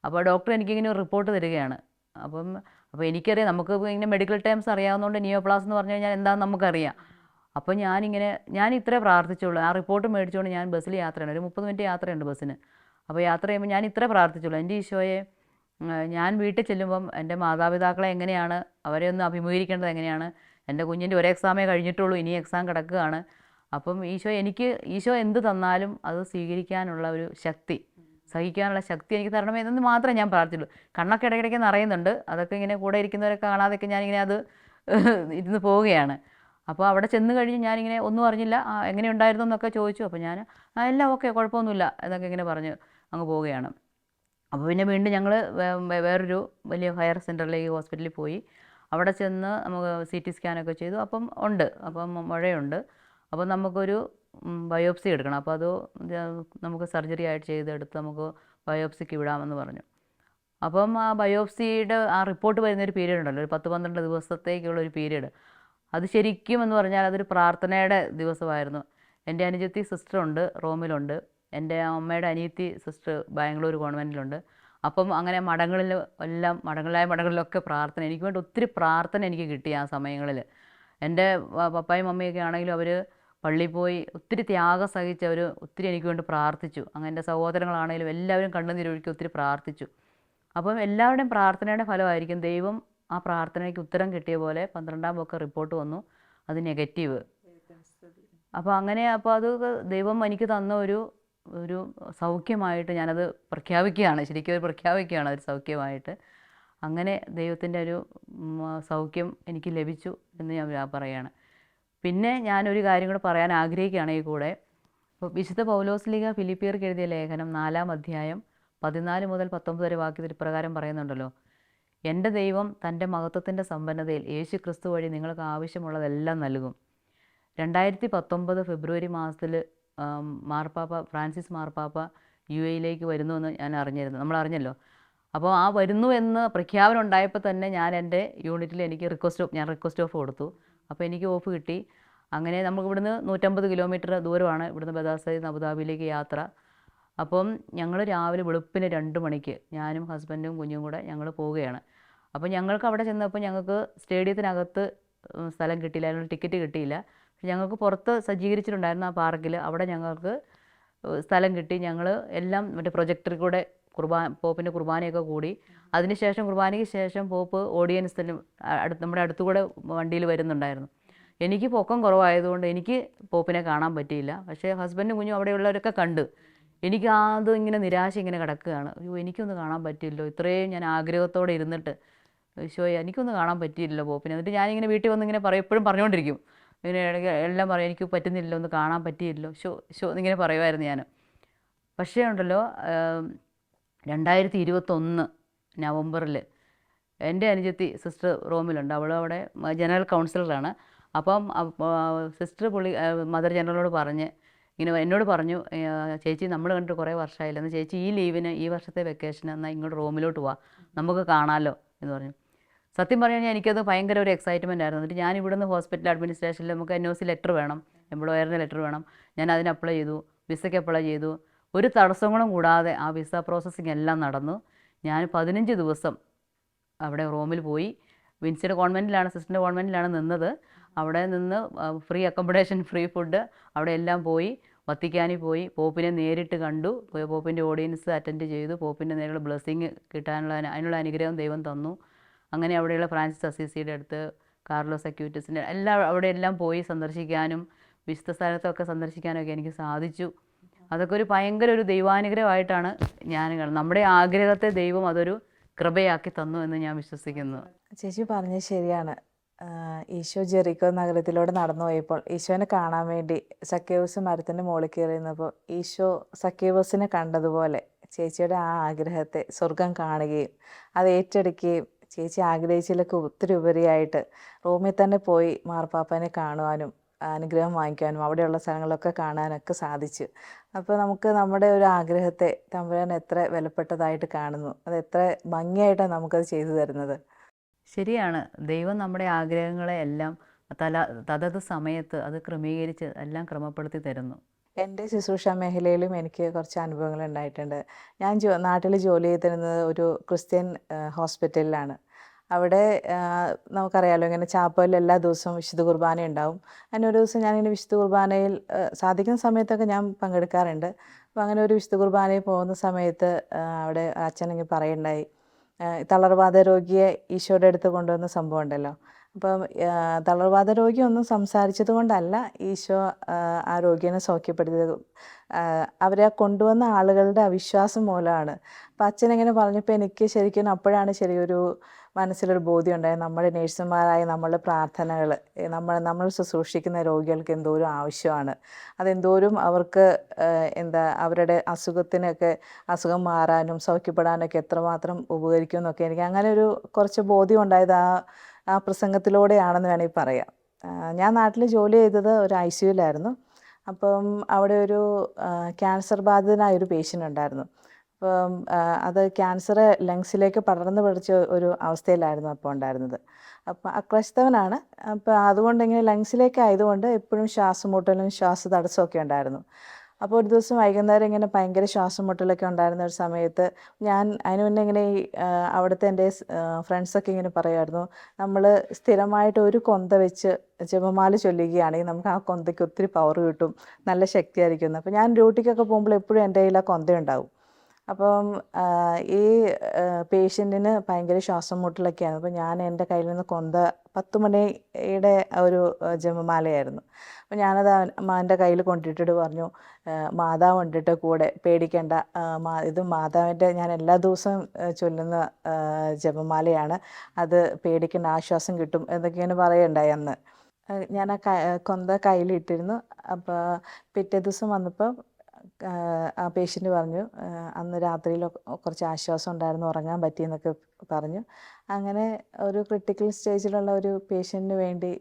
അപ്പോൾ ഡോക്ടർ എനിക്കിങ്ങനെ റിപ്പോർട്ട് തരികയാണ്. അപ്പം അപ്പോൾ എനിക്കറിയാം നമുക്ക് ഇങ്ങനെ മെഡിക്കൽ ടേംസ് അറിയാവുന്നതുകൊണ്ട് നിയോപ്ലാസ് എന്ന് പറഞ്ഞു കഴിഞ്ഞാൽ എന്താണെന്ന് നമുക്കറിയാം. അപ്പോൾ ഞാനിങ്ങനെ ഞാൻ ഇത്രേ പ്രാർത്ഥിച്ചുള്ളൂ. ആ റിപ്പോർട്ട് മേടിച്ചുകൊണ്ട് ഞാൻ ബസ്സിൽ യാത്രയാണ്. ഒരു മുപ്പത് മിനിറ്റ് യാത്രയുണ്ട് ബസ്സിന്. അപ്പോൾ യാത്ര ചെയ്യുമ്പോൾ ഞാൻ ഇത്രേ പ്രാർത്ഥിച്ചുള്ളൂ. എന്റെ ഈശോയെ ഞാൻ വീട്ടിൽ ചെല്ലുമ്പം എന്റെ മാതാപിതാക്കളെ എങ്ങനെയാണ് അവരെ ഒന്ന് അഭിമുഖീകരിക്കേണ്ടത് എങ്ങനെയാണ് എന്റെ കുഞ്ഞിന്റെ ഒരു എക്സാമേ കഴിഞ്ഞിട്ടുള്ളൂ ഇനി എക്സാം കിടക്കുകയാണ്. അപ്പം ഈശോ എനിക്ക് ഈശോ എന്ത് തന്നാലും അത് സ്വീകരിക്കാനുള്ള ഒരു ശക്തി സഹിക്കാനുള്ള ശക്തി എനിക്ക് തരണമേ എന്ന് മാത്രമേ ഞാൻ പ്രാർത്ഥിച്ചുള്ളൂ. കണ്ണൊക്കെ ഇടയ്ക്കിടയ്ക്ക് നിറയുന്നുണ്ട് അതൊക്കെ ഇങ്ങനെ കൂടെ ഇരിക്കുന്നവരൊക്കെ കാണാതെയൊക്കെ ഞാനിങ്ങനെ അത് ഇരുന്ന് പോവുകയാണ്. അപ്പോൾ അവിടെ ചെന്ന് കഴിഞ്ഞ് ഞാനിങ്ങനെ ഒന്നും അറിഞ്ഞില്ല എങ്ങനെ ഉണ്ടായിരുന്നു എന്നൊക്കെ ചോദിച്ചു. അപ്പോൾ ഞാൻ എല്ലാം ഓക്കെ കുഴപ്പമൊന്നുമില്ല എന്നൊക്കെ ഇങ്ങനെ പറഞ്ഞ് അങ്ങ് പോവുകയാണ്. അപ്പോൾ പിന്നെ വീണ്ടും ഞങ്ങൾ വേറൊരു വലിയ ഹയർ സെന്ററിലേക്ക് ഹോസ്പിറ്റലിൽ പോയി. അവിടെ ചെന്ന് നമുക്ക് സി ടി സ്കാനൊക്കെ ചെയ്തു. അപ്പം ഉണ്ട്. അപ്പം മുഴയുണ്ട്. അപ്പം നമുക്കൊരു ബയോപ്സി എടുക്കണം. അപ്പോൾ അത് നമുക്ക് സർജറി ആയിട്ട് ചെയ്തെടുത്ത് നമുക്ക് ബയോപ്സിക്ക് വിടാമെന്ന് പറഞ്ഞു. അപ്പം ആ ബയോപ്സിയുടെ ആ റിപ്പോർട്ട് വരുന്ന ഒരു പീരീഡ് ഉണ്ടല്ലോ. ഒരു പത്ത് പന്ത്രണ്ട് ദിവസത്തേക്കുള്ള ഒരു പീരീഡ് അത് ശരിക്കും എന്ന് പറഞ്ഞാൽ അതൊരു പ്രാർത്ഥനയുടെ ദിവസമായിരുന്നു. എന്റെ അനുജത്തി സിസ്റ്ററുണ്ട് റോമിലുണ്ട്. എന്റെ അമ്മയുടെ അനിയത്തി സിസ്റ്റർ ബാംഗ്ലൂർ കോൺവെന്റിലുണ്ട് അപ്പം അങ്ങനെ മഠങ്ങളിൽ എല്ലാം മഠങ്ങളിലായ മഠങ്ങളിലൊക്കെ പ്രാർത്ഥന എനിക്ക് വേണ്ടി ഒത്തിരി പ്രാർത്ഥന എനിക്ക് കിട്ടി ആ സമയങ്ങളിൽ. എന്റെ പപ്പായും മമ്മിയൊക്കെ ആണെങ്കിലും അവർ പള്ളിയിൽ പോയി ഒത്തിരി ത്യാഗം സഹിച്ച് അവർ ഒത്തിരി എനിക്ക് വേണ്ടി പ്രാർത്ഥിച്ചു. അങ്ങനെ എന്റെ സഹോദരങ്ങളാണെങ്കിലും എല്ലാവരും കണ്ണുനീരൊഴുക്കി ഒത്തിരി പ്രാർത്ഥിച്ചു. അപ്പം എല്ലാവരുടെയും പ്രാർത്ഥനയുടെ ഫലമായിരിക്കും ദൈവം ആ പ്രാർത്ഥനയ്ക്ക് ഉത്തരം കിട്ടിയ പോലെ പന്ത്രണ്ടാം ഒക്കെ റിപ്പോർട്ട് വന്നു. അത് നെഗറ്റീവ്. അപ്പോൾ അങ്ങനെ അപ്പോൾ അത് ദൈവം എനിക്ക് തന്ന ഒരു ഒരു സൗഖ്യമായിട്ട് ഞാനത് പ്രഖ്യാപിക്കുകയാണ് ശരിക്കും അത് പ്രഖ്യാപിക്കുകയാണ് ഒരു സൗഖ്യമായിട്ട്. അങ്ങനെ ദൈവത്തിന്റെ ഒരു സൗഖ്യം എനിക്ക് ലഭിച്ചു എന്ന് ഞാൻ പറയുകയാണ്. പിന്നെ ഞാനൊരു കാര്യം കൂടെ പറയാൻ ആഗ്രഹിക്കുകയാണ് ഈ കൂടെ. വിശുദ്ധ പൗലോസ്ലിക ഫിലിപ്പിയർക്ക് എഴുതിയ ലേഖനം നാലാം അധ്യായം പതിനാല് മുതൽ പത്തൊമ്പത് വരെ വാക്യത്തിൽ ഇപ്രകാരം പറയുന്നുണ്ടല്ലോ. എന്റെ ദൈവം തന്റെ മഹത്വത്തിന്റെ സമ്പന്നതയിൽ യേശു ക്രിസ്തു വഴി നിങ്ങൾക്ക് ആവശ്യമുള്ളതെല്ലാം നൽകും. രണ്ടായിരത്തി പത്തൊമ്പത് ഫെബ്രുവരി മാസത്തിൽ മാർപ്പാപ്പ ഫ്രാൻസിസ് മാർപ്പാപ്പ യു എയിലേക്ക് വരുന്നു എന്ന് ഞാൻ അറിഞ്ഞിരുന്നു. നമ്മൾ അറിഞ്ഞല്ലോ. അപ്പോൾ ആ വരുന്നു എന്ന് പ്രഖ്യാപനം ഉണ്ടായപ്പോൾ തന്നെ ഞാൻ എന്റെ യൂണിറ്റിൽ എനിക്ക് റിക്വസ്റ്റ് ഓഫ് ഞാൻ റിക്വസ്റ്റ് ഓഫ് കൊടുത്തു. അപ്പോൾ എനിക്ക് ഓഫ് കിട്ടി. അങ്ങനെ നമുക്ക് ഇവിടുന്ന് നൂറ്റമ്പത് കിലോമീറ്റർ ദൂരമാണ് ഇവിടുന്ന് ബദാസയിൽ അബുദാബിയിലേക്ക് യാത്ര. അപ്പം ഞങ്ങൾ രാവിലെ വെളുപ്പിന് രണ്ട് മണിക്ക് ഞാനും ഹസ്ബൻഡും കുഞ്ഞും കൂടെ ഞങ്ങൾ പോവുകയാണ്. അപ്പോൾ ഞങ്ങൾക്ക് അവിടെ ചെന്നപ്പോൾ ഞങ്ങൾക്ക് സ്റ്റേഡിയത്തിനകത്ത് സ്ഥലം കിട്ടിയില്ല. അതിനുള്ള ടിക്കറ്റ് കിട്ടിയില്ല. ഞങ്ങൾക്ക് പുറത്ത് സജ്ജീകരിച്ചിട്ടുണ്ടായിരുന്നു ആ പാർക്കിൽ. അവിടെ ഞങ്ങൾക്ക് സ്ഥലം കിട്ടി. ഞങ്ങൾ എല്ലാം മറ്റേ പ്രൊജക്ടറിൽ കൂടെ കുർബാന പോപ്പിന്റെ കുർബാനയൊക്കെ കൂടി. അതിനുശേഷം കുർബാനയ്ക്ക് ശേഷം പോപ്പ് ഓഡിയൻസിന് അടുത്ത് നമ്മുടെ അടുത്തുകൂടെ വണ്ടിയിൽ വരുന്നുണ്ടായിരുന്നു. എനിക്ക് പൊക്കം കുറവായതുകൊണ്ട് എനിക്ക് പോപ്പിനെ കാണാൻ പറ്റിയില്ല. പക്ഷേ ഹസ്ബൻഡും കുഞ്ഞും അവിടെയുള്ളവരൊക്കെ കണ്ട്. എനിക്ക് അത് ഇങ്ങനെ നിരാശ ഇങ്ങനെ കിടക്കുകയാണ്. അയ്യോ എനിക്കൊന്ന് കാണാൻ പറ്റില്ലല്ലോ ഇത്രയും ഞാൻ ആഗ്രഹത്തോടെ ഇരുന്നിട്ട്. ഈശോയെ എനിക്കൊന്ന് കാണാൻ പറ്റിയില്ലല്ലോ പോപ്പിനെ. എന്നിട്ട് ഞാനിങ്ങനെ വീട്ടിൽ വന്ന് ഇങ്ങനെ പറയും എപ്പോഴും പറഞ്ഞുകൊണ്ടിരിക്കും. ഇങ്ങനെ ഇടയ്ക്ക് എല്ലാം പറയും എനിക്ക് പറ്റുന്നില്ല ഒന്ന് കാണാൻ പറ്റിയില്ലോ ഷോ ഷോ എന്നിങ്ങനെ പറയുമായിരുന്നു ഞാൻ. പക്ഷേ ഉണ്ടല്ലോ രണ്ടായിരത്തി ഇരുപത്തൊന്ന് നവംബറിൽ എന്റെ അനുജത്തി സിസ്റ്റർ റോമിലുണ്ട്. അവൾ അവിടെ ജനറൽ കൗൺസിലറാണ്. അപ്പം സിസ്റ്റർ പുള്ളി മദർ ജനറലോട് പറഞ്ഞ് ഇങ്ങനെ എന്നോട് പറഞ്ഞു ചേച്ചി നമ്മൾ കണ്ടിട്ട് കുറേ വർഷമായില്ല? എന്നാൽ ചേച്ചി ഈ ലീവിന് ഈ വർഷത്തെ വെക്കേഷന് എന്നാൽ ഇങ്ങോട്ട് റോമിലോട്ട് പോവാം. നമുക്ക് കാണാമല്ലോ എന്ന് പറഞ്ഞു. സത്യം പറഞ്ഞു കഴിഞ്ഞാൽ എനിക്കത് ഭയങ്കര ഒരു എക്സൈറ്റ്മെന്റ് ആയിരുന്നു. എന്നിട്ട് ഞാൻ ഇവിടുന്ന് ഹോസ്പിറ്റൽ അഡ്മിനിസ്ട്രേഷനിൽ നമുക്ക് എൻ ഒ സി ലെറ്റർ വേണം. എംപ്ലോയറിന്റെ ലെറ്റർ വേണം. ഞാൻ അതിന് അപ്ലൈ ചെയ്തു. വിസയ്ക്ക് അപ്ലൈ ചെയ്തു. ഒരു തടസ്സങ്ങളും കൂടാതെ ആ വിസ പ്രോസസ്സിംഗ് എല്ലാം നടന്നു. ഞാൻ പതിനഞ്ച് ദിവസം അവിടെ റോമിൽ പോയി. വിൻസിയുടെ കോൺവെന്റിലാണ് സിസ്റ്ററിന്റെ കോൺവെന്റിലാണ് നിന്നത്. അവിടെ നിന്ന് ഫ്രീ അക്കോമഡേഷൻ ഫ്രീ ഫുഡ് അവിടെ എല്ലാം പോയി. വത്തിക്കാനി പോയി. പോപ്പിനെ നേരിട്ട് കണ്ടു. പോപ്പിന്റെ ഓഡിയൻസ് അറ്റൻഡ് ചെയ്തു. പോപ്പിന്റെ നേരെയുള്ള ബ്ലെസ്സിങ് കിട്ടാനുള്ള അതിനുള്ള അനുഗ്രഹം ദൈവം തന്നു. അങ്ങനെ അവിടെയുള്ള ഫ്രാൻസിസ് അസീസിയുടെ അടുത്ത് കാർലോസ് അക്യൂറ്റസിന്റെ എല്ലാം അവിടെ എല്ലാം പോയി സന്ദർശിക്കാനും വിശുദ്ധ സ്ഥലത്തൊക്കെ സന്ദർശിക്കാനൊക്കെ എനിക്ക് സാധിച്ചു. അതൊക്കെ ഒരു ഭയങ്കര ഒരു ദൈവാനുഗ്രഹമായിട്ടാണ് ഞാൻ കാണുന്നത് നമ്മുടെ ആഗ്രഹത്തെ ദൈവം അതൊരു കൃപയാക്കി തന്നു എന്ന് ഞാൻ വിശ്വസിക്കുന്നു. ചേച്ചി പറഞ്ഞത് ശരിയാണ്. ഈശോ ജെറിക്കോ നഗരത്തിലൂടെ നടന്നു പോയപ്പോൾ ഈശോനെ കാണാൻ വേണ്ടി സക്കേവസ് മരത്തിന്റെ മുകളിൽ കയറിയിരുന്നപ്പോൾ ഈശോ സക്കേവസിനെ കണ്ടതുപോലെ ചേച്ചിയുടെ ആ ആഗ്രഹത്തെ സ്വർഗം കാണുകയും അത് ഏറ്റെടുക്കുകയും ചേച്ചി ആഗ്രഹിച്ചതിലൊക്കെ ഒത്തിരി ഉപരിയായിട്ട് റൂമിൽ തന്നെ പോയി മാർപ്പാപ്പനെ കാണുവാനും അനുഗ്രഹം വാങ്ങിക്കാനും അവിടെയുള്ള സ്ഥലങ്ങളൊക്കെ കാണാനൊക്കെ സാധിച്ചു. അപ്പോൾ നമുക്ക് നമ്മുടെ ഒരു ആഗ്രഹത്തെ തമ്പുരാൻ എത്ര വിലപ്പെട്ടതായിട്ട് കാണുന്നു. അത് എത്ര ഭംഗിയായിട്ടാണ് നമുക്കത് ചെയ്തു തരുന്നത്. ശരിയാണ്. ദൈവം നമ്മുടെ ആഗ്രഹങ്ങളെ എല്ലാം തല തതത് സമയത്ത് അത് ക്രമീകരിച്ച് എല്ലാം ക്രമപ്പെടുത്തി തരുന്നു. എന്റെ ശുശ്രൂഷ മേഖലയിലും എനിക്ക് കുറച്ച് അനുഭവങ്ങൾ ഉണ്ടായിട്ടുണ്ട്. ഞാൻ ജോ നാട്ടിൽ ജോലി ചെയ്തിരുന്നത് ഒരു ക്രിസ്ത്യൻ ഹോസ്പിറ്റലിലാണ്. അവിടെ നമുക്കറിയാലോ ഇങ്ങനെ ചാപ്പലിൽ എല്ലാ ദിവസവും വിശുദ്ധ കുർബാന ഉണ്ടാവും. അങ്ങനെ ഒരു ദിവസം ഞാനിങ്ങനെ വിശുദ്ധ കുർബാനയിൽ സാധിക്കുന്ന സമയത്തൊക്കെ ഞാൻ പങ്കെടുക്കാറുണ്ട്. അപ്പോൾ അങ്ങനെ ഒരു വിശുദ്ധ കുർബാനയിൽ പോകുന്ന സമയത്ത് അവിടെ അച്ഛനെങ്കിൽ പറയുണ്ടായി തളർവാദ രോഗിയെ ഈശോയുടെ അടുത്ത് കൊണ്ടുവന്ന സംഭവം ഉണ്ടല്ലോ. അപ്പം തളർവാദ രോഗി ഒന്നും സംസാരിച്ചത് കൊണ്ടല്ല ഈശോ ആ, രോഗിയെ സൗഖ്യപ്പെടുത്തിയത്. അവരെ കൊണ്ടുവന്ന ആളുകളുടെ അവിശ്വാസം മൂലമാണ്. അപ്പം അച്ഛൻ എങ്ങനെ പറഞ്ഞപ്പോൾ എനിക്ക് ശരിക്കും അപ്പോഴാണ് ശരിയൊരു മനസ്സിലൊരു ബോധ്യം ഉണ്ടായത് നമ്മുടെ നേഴ്സുമാരായ നമ്മളുടെ പ്രാർത്ഥനകൾ നമ്മൾ നമ്മൾ ശുശ്രൂഷിക്കുന്ന രോഗികൾക്ക് എന്തോരം ആവശ്യമാണ്. അതെന്തോരം അവർക്ക് എന്താ അവരുടെ അസുഖത്തിനൊക്കെ അസുഖം മാറാനും സൗഖ്യപ്പെടാനൊക്കെ എത്രമാത്രം ഉപകരിക്കും എന്നൊക്കെ എനിക്ക് അങ്ങനെ ഒരു കുറച്ച് ബോധ്യം ഉണ്ടായത് ആ ആ പ്രസംഗത്തിലൂടെയാണെന്ന് വേണമെങ്കിൽ പറയാം. ഞാൻ നാട്ടിൽ ജോലി ചെയ്തത് ഒരു ഐ സിയുലായിരുന്നു അപ്പം അവിടെ ഒരു ക്യാൻസർ ബാധിതനായ ഒരു പേഷ്യന്റ് ഉണ്ടായിരുന്നു. അപ്പം അത് ക്യാൻസർ ലങ്സിലേക്ക് പടർന്നു പിടിച്ച ഒരു അവസ്ഥയിലായിരുന്നു അപ്പോൾ ഉണ്ടായിരുന്നത്. അപ്പം അക്രസ്തവനാണ് അപ്പം അതുകൊണ്ട് ഇങ്ങനെ ലങ്സിലേക്ക് ആയതുകൊണ്ട് എപ്പോഴും ശ്വാസം മുട്ടലും ശ്വാസ തടസ്സമൊക്കെ ഉണ്ടായിരുന്നു. അപ്പോൾ ഒരു ദിവസം വൈകുന്നേരം ഇങ്ങനെ ഭയങ്കര ശ്വാസം മുട്ടലൊക്കെ ഉണ്ടായിരുന്ന ഒരു സമയത്ത് ഞാൻ അതിന് മുന്നേ ഇങ്ങനെ ഈ അവിടുത്തെ എന്റെ ഫ്രണ്ട്സൊക്കെ ഇങ്ങനെ പറയുമായിരുന്നു നമ്മൾ സ്ഥിരമായിട്ട് ഒരു കൊന്ത വെച്ച് ജപമാല ചൊല്ലുകയാണെങ്കിൽ നമുക്ക് ആ കൊന്തയ്ക്ക് ഒത്തിരി പവർ കിട്ടും നല്ല ശക്തിയായിരിക്കും അപ്പോൾ ഞാൻ ഡ്യൂട്ടിക്കൊക്കെ പോകുമ്പോൾ എപ്പോഴും എന്റെ കയ്യിൽ ആ കൊന്ത ഉണ്ടാവും അപ്പം ഈ പേഷ്യന്റിന് ഭയങ്കര ശ്വാസം മുട്ടലൊക്കെയാണ് അപ്പോൾ ഞാൻ എന്റെ കയ്യിൽ നിന്ന് കൊന്ത പത്ത് മണിയുടെ ഒരു ജപമാലയായിരുന്നു. അപ്പോൾ ഞാനത് എന്റെ കയ്യിൽ കൊണ്ടിട്ടിട്ട് പറഞ്ഞു മാതാവ് കൊണ്ടിട്ട് കൂടെ പേടിക്കേണ്ട. ഇത് മാതാവിന്റെ ഞാൻ എല്ലാ ദിവസവും ചൊല്ലുന്ന ജപമാലയാണ്. അത് പേടിക്കേണ്ട ആശ്വാസം കിട്ടും എന്നൊക്കെയാണ് പറയണ്ടായി അന്ന്. ഞാൻ ആ കൊന്ത കയ്യിലിട്ടിരുന്നു. അപ്പോൾ പിറ്റേ ദിവസം വന്നപ്പോൾ ആ, പേഷ്യന്റ് പറഞ്ഞു അന്ന് രാത്രിയിൽ കുറച്ച് ആശ്വാസം ഉണ്ടായിരുന്നു ഉറങ്ങാൻ പറ്റിയെന്നൊക്കെ പറഞ്ഞു. അങ്ങനെ ഒരു ക്രിട്ടിക്കൽ സ്റ്റേജിലുള്ള ഒരു പേഷ്യന്റിന് വേണ്ടി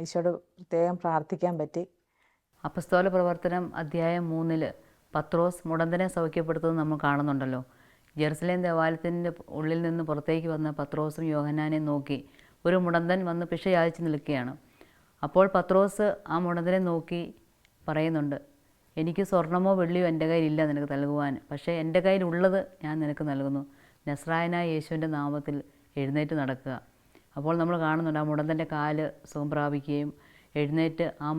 ഈശോട് പ്രത്യേകം പ്രാർത്ഥിക്കാൻ പറ്റി. അപസ്തോല പ്രവർത്തനം അധ്യായം മൂന്നിൽ പത്രോസ് മുടന്തനെ സൗഖ്യപ്പെടുത്തുന്നത് നമ്മൾ കാണുന്നുണ്ടല്ലോ. ജെറുസലേം ദേവാലയത്തിന്റെ ഉള്ളിൽ നിന്ന് പുറത്തേക്ക് വന്ന പത്രോസും യോഹനാനെ നോക്കി ഒരു മുടന്തൻ വന്ന് പിഷ യാചിച്ച് നിൽക്കുകയാണ്. അപ്പോൾ പത്രോസ് ആ മുടന്തനെ നോക്കി പറയുന്നുണ്ട് എനിക്ക് സ്വർണമോ വെള്ളിയോ എന്റെ കയ്യിലില്ല നിനക്ക് നൽകുവാൻ. പക്ഷേ എന്റെ കയ്യിലുള്ളത് ഞാൻ നിനക്ക് നൽകുന്നു. നസ്രായനായ യേശുവിന്റെ നാമത്തിൽ എഴുന്നേറ്റ് നടക്കുക. അപ്പോൾ നമ്മൾ കാണുന്നുണ്ട് ആ മുടന്തന്റെ കാൽ സുഖം പ്രാപിക്കുകയും എഴുന്നേറ്റ് ആ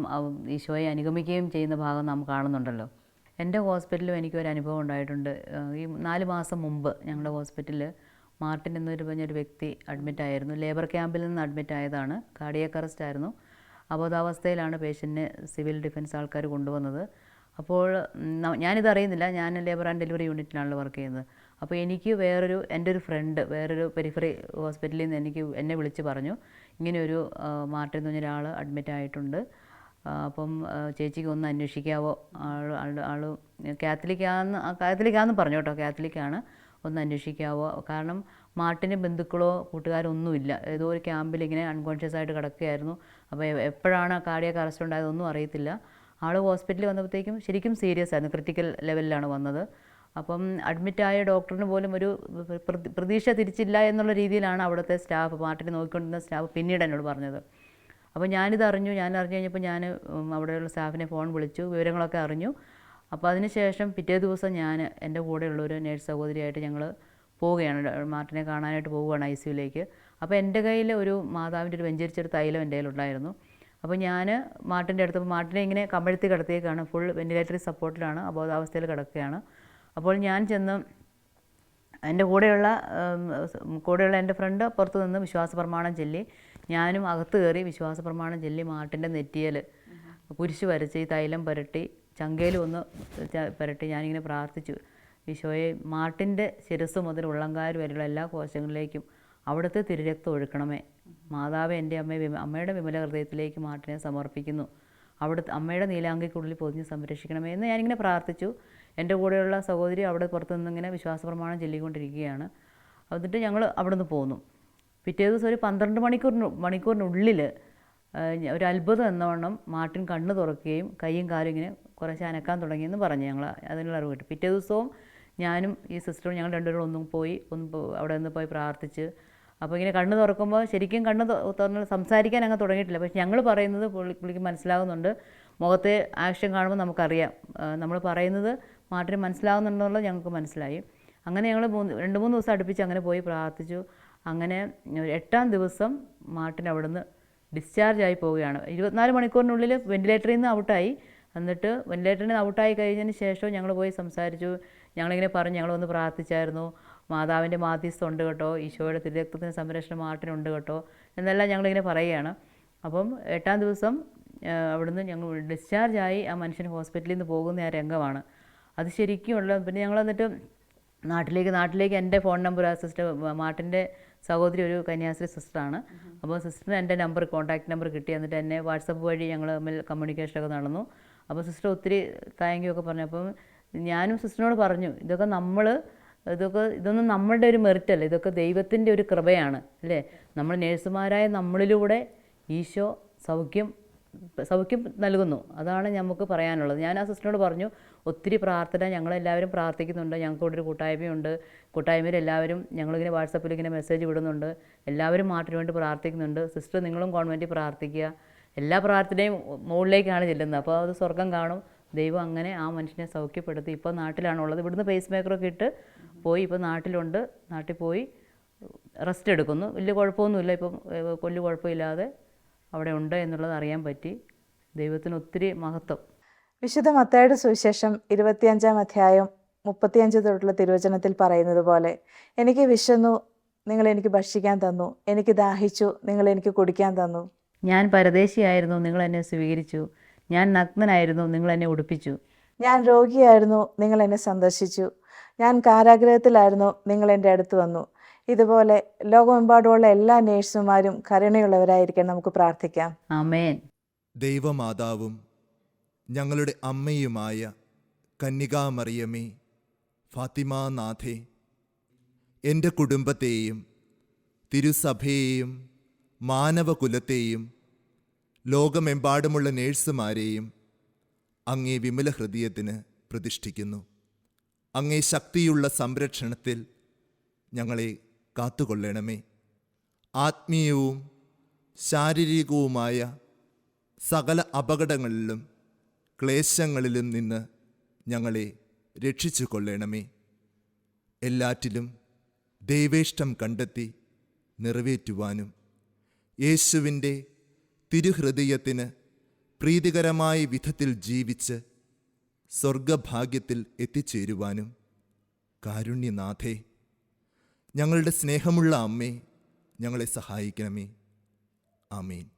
ഈശോയെ അനുഗമിക്കുകയും ചെയ്യുന്ന ഭാഗം നാം കാണുന്നുണ്ടല്ലോ. എന്റെ ഹോസ്പിറ്റലിലും എനിക്കൊരു അനുഭവം ഉണ്ടായിട്ടുണ്ട്. ഈ നാല് മാസം മുമ്പ് ഞങ്ങളുടെ ഹോസ്പിറ്റലിൽ മാർട്ടിൻ എന്നൊരു പറഞ്ഞൊരു വ്യക്തി അഡ്മിറ്റായിരുന്നു. ലേബർ ക്യാമ്പിൽ നിന്ന് അഡ്മിറ്റ് ആയതാണ് കാർഡിയക് അറസ്റ്റ് ആയിരുന്നു അബോധാവസ്ഥയിലാണ് പേഷ്യന്റിനെ സിവിൽ ഡിഫൻസ് ആൾക്കാർ കൊണ്ടുവന്നത്. അപ്പോൾ ഞാനിത് അറിയുന്നില്ല. ഞാൻ ലേബർ ആൻഡ് ഡെലിവറി യൂണിറ്റിലാണല്ലോ വർക്ക് ചെയ്യുന്നത്. അപ്പോൾ എനിക്ക് വേറൊരു എന്റെ ഒരു ഫ്രണ്ട് വേറൊരു പെരിഫറി ഹോസ്പിറ്റലിൽ നിന്ന് എനിക്ക് എന്നെ വിളിച്ച് പറഞ്ഞു ഇങ്ങനെയൊരു മാർട്ടിൽ നിന്ന് ഒരാൾ അഡ്മിറ്റ് ആയിട്ടുണ്ട്. അപ്പം ചേച്ചിക്ക് ഒന്ന് അന്വേഷിക്കാവോ? ആൾ ആൾ കാത്തലിക്കാന്ന് കാത്തലിക്കാന്ന് പറഞ്ഞു കേട്ടോ. കാത്തലിക്കാണ്. ഒന്ന് അന്വേഷിക്കാവോ? കാരണം മാർട്ടിന് ബന്ധുക്കളോ കൂട്ടുകാരോ ഒന്നുമില്ല. ഏതോ ഒരു ക്യാമ്പിൽ ഇങ്ങനെ അൺകോൺഷ്യസ് ആയിട്ട് കിടക്കുകയായിരുന്നു. അപ്പോൾ എപ്പോഴാണ് കാർഡിയക്ക് അറസ്റ്റ് ഉണ്ടായതൊന്നും അറിയത്തില്ല. ആൾ ഹോസ്പിറ്റലിൽ വന്നപ്പോഴത്തേക്കും ശരിക്കും സീരിയസ് ആയിരുന്നു ക്രിട്ടിക്കൽ ലെവലിലാണ് വന്നത്. അപ്പം അഡ്മിറ്റായ ഡോക്ടറിന് പോലും ഒരു പ്രതി- പ്രതീക്ഷ തിരിച്ചില്ല എന്നുള്ള രീതിയിലാണ് അവിടുത്തെ സ്റ്റാഫ് പാർട്ടിനെ നോക്കിക്കൊണ്ടിരുന്ന സ്റ്റാഫ് പിന്നീട് എന്നോട് പറഞ്ഞത്. അപ്പോൾ ഞാനിത് അറിഞ്ഞു ഞാൻ അറിഞ്ഞു കഴിഞ്ഞപ്പോൾ ഞാൻ അവിടെയുള്ള സ്റ്റാഫിനെ ഫോൺ വിളിച്ചു വിവരങ്ങളൊക്കെ അറിഞ്ഞു. അപ്പോൾ അതിനുശേഷം പിറ്റേ ദിവസം ഞാൻ എന്റെ കൂടെയുള്ള ഒരു നേഴ്സ് സഹോദരിയായിട്ട് ഞങ്ങൾ പോവുകയാണ്. മാർട്ടിനെ കാണാനായിട്ട് പോവുകയാണ് ഐ സിയുലേക്ക് അപ്പോൾ എന്റെ കയ്യിൽ ഒരു മാതാവിന്റെ ഒരു വെഞ്ചരിച്ചൊരു തൈലം എന്റെ കയ്യിലുണ്ടായിരുന്നു. അപ്പോൾ ഞാൻ മാർട്ടിന്റെ അടുത്ത് മാട്ടിനെ ഇങ്ങനെ കമഴ്ത്തി കിടത്തിയേക്കാണ്. ഫുൾ വെന്റിലേറ്ററി സപ്പോർട്ടിലാണ് അബോധാവസ്ഥയിൽ കിടക്കുകയാണ്. അപ്പോൾ ഞാൻ ചെന്ന് എന്റെ കൂടെയുള്ള കൂടെയുള്ള എന്റെ ഫ്രണ്ട് പുറത്തു നിന്ന് വിശ്വാസ പ്രമാണം ചൊല്ലി. ഞാനും അകത്ത് കയറി വിശ്വാസ പ്രമാണം ചൊല്ലി മാട്ടിന്റെ നെറ്റിയൽ കുരിശ് വരച്ച് ഈ തൈലം പുരട്ടി ചങ്കയിൽ ഒന്ന് പുരട്ടി ഞാനിങ്ങനെ പ്രാർത്ഥിച്ചു. വിശോയെ മാട്ടിന്റെ ശിരസ് മുതൽ ഉള്ളങ്കാർ വരെയുള്ള എല്ലാ കോശങ്ങളിലേക്കും അവിടുത്തെ തിരുരക്തം ഒഴുക്കണമേ. മാതാവ് എന്റെ അമ്മയെ വിമ അമ്മയുടെ വിമല ഹൃദയത്തിലേക്ക് മാട്ടിനെ സമർപ്പിക്കുന്നു. അവിടുത്തെ അമ്മയുടെ നീലാങ്കിക്കുള്ളിൽ പൊതിഞ്ഞ് സംരക്ഷിക്കണമേ എന്ന് ഞാനിങ്ങനെ പ്രാർത്ഥിച്ചു. എന്റെ കൂടെയുള്ള സഹോദരി അവിടെ പുറത്തു ഇങ്ങനെ വിശ്വാസ പ്രമാണം ചൊല്ലിക്കൊണ്ടിരിക്കുകയാണ്. എന്നിട്ട് ഞങ്ങൾ അവിടെ നിന്ന് പോന്നു. പിറ്റേ ദിവസം ഒരു പന്ത്രണ്ട് മണിക്കൂറിന് മണിക്കൂറിനുള്ളിൽ ഒരു അത്ഭുതം എന്നവണ്ണം മാർട്ടിൻ കണ്ണ് തുറക്കുകയും കൈയും കാലും ഇങ്ങനെ കുറച്ച് അനക്കാൻ തുടങ്ങിയെന്ന് പറഞ്ഞു ഞങ്ങൾ അതിനുള്ള അറിവ് കിട്ടി. പിറ്റേ ദിവസവും ഞാനും ഈ സിസ്റ്ററും ഞങ്ങൾ രണ്ടുപേരും ഒന്നും പോയി ഒന്ന് അവിടെ നിന്ന് പോയി പ്രാർത്ഥിച്ച് അപ്പോൾ ഇങ്ങനെ കണ്ണ് തുറക്കുമ്പോൾ ശരിക്കും കണ്ണ് തുറന്ന് സംസാരിക്കാൻ അങ്ങ് തുടങ്ങിയിട്ടില്ല. പക്ഷെ ഞങ്ങൾ പറയുന്നത് പുള്ളി പുള്ളിക്ക് മനസ്സിലാകുന്നുണ്ട് മുഖത്തെ ആക്ഷൻ കാണുമ്പോൾ നമുക്കറിയാം. നമ്മൾ പറയുന്നത് മാട്ടിന് മനസ്സിലാകുന്നുണ്ടെന്നുള്ളത് ഞങ്ങൾക്ക് മനസ്സിലായി. അങ്ങനെ ഞങ്ങൾ മൂന്ന് രണ്ട് മൂന്ന് ദിവസം അടുപ്പിച്ച് അങ്ങനെ പോയി പ്രാർത്ഥിച്ചു. അങ്ങനെ എട്ടാം ദിവസം മാർട്ടിൻ അവിടുന്ന് ഡിസ്ചാർജ് ആയി പോവുകയാണ്. ഇരുപത്തിനാല് മണിക്കൂറിനുള്ളിൽ വെന്റിലേറ്ററിൽ നിന്ന് ഔട്ടായി. എന്നിട്ട് വെന്റിലേറ്ററിൽ നിന്ന് ഔട്ടായി കഴിഞ്ഞതിന് ശേഷം ഞങ്ങൾ പോയി സംസാരിച്ചു. ഞങ്ങളിങ്ങനെ പറഞ്ഞു ഞങ്ങൾ ഞങ്ങളൊന്ന് പ്രാർത്ഥിച്ചായിരുന്നു. മാതാവിന്റെ മാധ്യസ്ഥം ഉണ്ട് കേട്ടോ ഈശോയുടെ തിരുരക്തത്തിന് സംരക്ഷണം മാർട്ടിനുണ്ട് കേട്ടോ എന്നെല്ലാം ഞങ്ങളിങ്ങനെ പറയുകയാണ്. അപ്പം എട്ടാം ദിവസം അവിടുന്ന് ഞങ്ങൾ ഡിസ്ചാർജായി ആ മനുഷ്യൻ ഹോസ്പിറ്റലിൽ നിന്ന് പോകുന്ന ആ രംഗമാണ്. അത് ശരിക്കും ഉള്ള പിന്നെ ഞങ്ങൾ എന്നിട്ട് നാട്ടിലേക്ക് നാട്ടിലേക്ക് എന്റെ ഫോൺ നമ്പർ ആ സിസ്റ്റർ മാർട്ടിന്റെ സഹോദരി ഒരു കന്യാസ്ത്രീ സിസ്റ്ററാണ് അപ്പോൾ സിസ്റ്ററിന് എന്റെ നമ്പർ കോൺടാക്ട് നമ്പർ കിട്ടി. എന്നിട്ട് എന്നെ വാട്സപ്പ് വഴി ഞങ്ങൾ തമ്മിൽ കമ്മ്യൂണിക്കേഷനൊക്കെ നടന്നു. അപ്പോൾ സിസ്റ്റർ ഒത്തിരി താങ്ക് യു ഒക്കെ പറഞ്ഞു. അപ്പം ഞാനും സിസ്റ്ററിനോട് പറഞ്ഞു ഇതൊക്കെ നമ്മൾ ഇതൊക്കെ ഇതൊന്നും നമ്മളുടെ ഒരു മെറിറ്റ് അല്ല? ഇതൊക്കെ ദൈവത്തിന്റെ ഒരു കൃപയാണ് അല്ലേ? നമ്മൾ നേഴ്സുമാരായ നമ്മളിലൂടെ ഈശോ സൗഖ്യം സൗഖ്യം നൽകുന്നു. അതാണ് നമുക്ക് പറയാനുള്ളത്. ഞാൻ ആ സിസ്റ്ററിനോട് പറഞ്ഞു ഒത്തിരി പ്രാർത്ഥന ഞങ്ങളെല്ലാവരും പ്രാർത്ഥിക്കുന്നുണ്ട്. ഞങ്ങൾക്ക് ഇവിടെ ഒരു കൂട്ടായ്മയുണ്ട്. കൂട്ടായ്മയിൽ എല്ലാവരും ഞങ്ങളിങ്ങനെ വാട്സപ്പിൽ ഇങ്ങനെ മെസ്സേജ് വിടുന്നുണ്ട്. എല്ലാവരും മാറ്റിന് വേണ്ടി പ്രാർത്ഥിക്കുന്നുണ്ട്. സിസ്റ്റർ നിങ്ങളും കോൺവെന്റിൽ പ്രാർത്ഥിക്കുക. എല്ലാ പ്രാർത്ഥനയും മുകളിലേക്കാണ് ചെല്ലുന്നത്. അപ്പോൾ അത് സ്വർഗം കാണും. ദൈവം അങ്ങനെ ആ മനുഷ്യനെ സൗഖ്യപ്പെടുത്തി. ഇപ്പോൾ നാട്ടിലാണുള്ളത്. ഇവിടുന്ന് പേസ് മേക്കറൊക്കെ ഇട്ട് പോയി ഇപ്പോൾ നാട്ടിലുണ്ട്. നാട്ടിൽ പോയി റെസ്റ്റ് എടുക്കുന്നു. വലിയ കുഴപ്പമൊന്നുമില്ല. ഇപ്പം കൊല്ലു കുഴപ്പമില്ലാതെ അവിടെ ഉണ്ട് എന്നുള്ളത് അറിയാൻ പറ്റി. ദൈവത്തിന് ഒത്തിരി മഹത്വം. വിശുദ്ധ മത്തയുടെ സുവിശേഷം ഇരുപത്തിയഞ്ചാം അധ്യായം മുപ്പത്തിയഞ്ച് തൊട്ടുള്ള തിരുവചനത്തിൽ പറയുന്നത് പോലെ എനിക്ക് വിശന്നു നിങ്ങൾ എനിക്ക് ഭക്ഷിക്കാൻ തന്നു. എനിക്ക് ദാഹിച്ചു നിങ്ങൾ എനിക്ക് കുടിക്കാൻ തന്നു. ഞാൻ പരദേശിയായിരുന്നു നിങ്ങൾ എന്നെ സ്വീകരിച്ചു. ഞാൻ നഗ്നനായിരുന്നു നിങ്ങൾ എന്നെ ഉടുപ്പിച്ചു. ഞാൻ രോഗിയായിരുന്നു നിങ്ങൾ എന്നെ സന്ദർശിച്ചു. ഞാൻ കാരാഗ്രഹത്തിലായിരുന്നു നിങ്ങൾ എന്റെ അടുത്ത് വന്നു. ഇതുപോലെ ലോകമെമ്പാടുമുള്ള എല്ലാ നേഴ്സുമാരും കരുണയുള്ളവരായിരിക്കാൻ നമുക്ക് പ്രാർത്ഥിക്കാം. ആമേൻ. ദൈവമാതാവും ഞങ്ങളുടെ അമ്മയുമായ കന്യകാമറിയമേ ഫാത്തിമാനാഥേ എന്റെ കുടുംബത്തെയും തിരുസഭയെയും മാനവകുലത്തെയും ലോകമെമ്പാടുമുള്ള നേഴ്സുമാരെയും അങ്ങേ വിമല ഹൃദയത്തിന് പ്രതിഷ്ഠിക്കുന്നു. അങ്ങേ ശക്തിയുള്ള സംരക്ഷണത്തിൽ ഞങ്ങളെ കാത്തുകൊള്ളണമേ. ആത്മീയവും ശാരീരികവുമായ സകല അപകടങ്ങളിലും ക്ലേശങ്ങളിലും നിന്ന് ഞങ്ങളെ രക്ഷിച്ചു കൊള്ളണമേ എല്ലാറ്റിലും ദൈവേഷ്ടം കണ്ടെത്തി നിറവേറ്റുവാനും യേശുവിന്റെ തിരുഹൃദയത്തിന് പ്രീതികരമായ വിധത്തിൽ ജീവിച്ച് സ്വർഗഭാഗ്യത്തിൽ എത്തിച്ചേരുവാനും. കാരുണ്യനാഥേ ഞങ്ങളുടെ സ്നേഹമുള്ള അമ്മേ ഞങ്ങളെ സഹായിക്കണമേ. ആമീൻ.